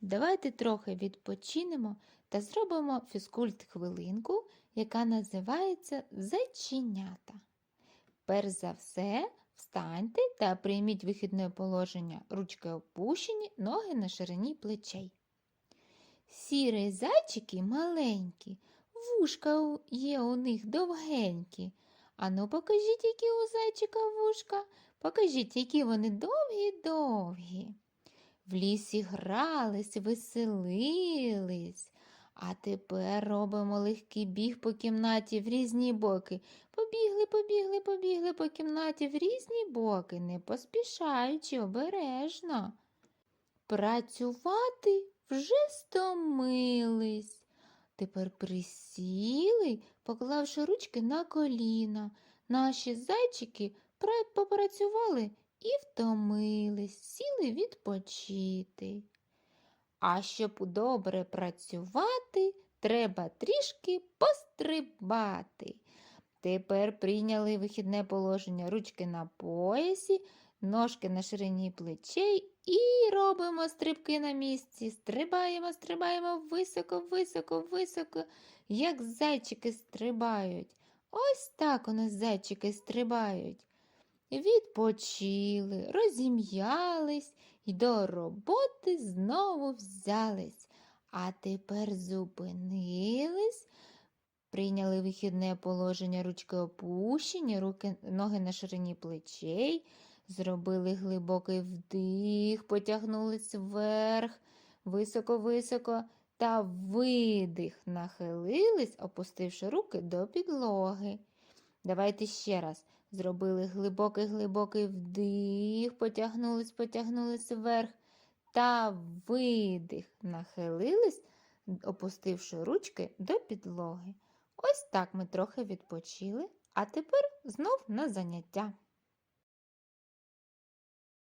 Давайте трохи відпочинемо та зробимо фізкульт-хвилинку, яка називається Зайченята. Перш за все, встаньте та прийміть вихідне положення, ручки опущені, ноги на ширині плечей. Сірі зайчики маленькі, вушка є у них довгенькі. Ану, покажіть, які у зайчика вушка. Покажіть, які вони довгі-довгі. В лісі грались, веселились. А тепер робимо легкий біг по кімнаті в різні боки. Побігли, побігли, побігли по кімнаті в різні боки, не поспішаючи обережно. Працювати вже стомились. Тепер присіли, поклавши ручки на коліна. Наші зайчики попрацювали і втомились, сіли відпочити. А щоб добре працювати, треба трішки пострибати. Тепер прийняли вихідне положення ручки на поясі, ножки на ширині плечей і робимо стрибки на місці. Стрибаємо, стрибаємо високо, високо, високо, як зайчики стрибають. Ось так у нас зайчики стрибають. Відпочили, розім'ялись і до роботи знову взялись. А тепер зупинились, прийняли вихідне положення, ручки опущені, руки, ноги на ширині плечей, зробили глибокий вдих, потягнулись вверх, високо-високо та видих, нахилились, опустивши руки до підлоги. Давайте ще раз. Зробили глибокий-глибокий вдих, потягнулись, потягнулись вверх та видих, нахилились, опустивши ручки до підлоги. Ось так ми трохи відпочили, а тепер знов на заняття.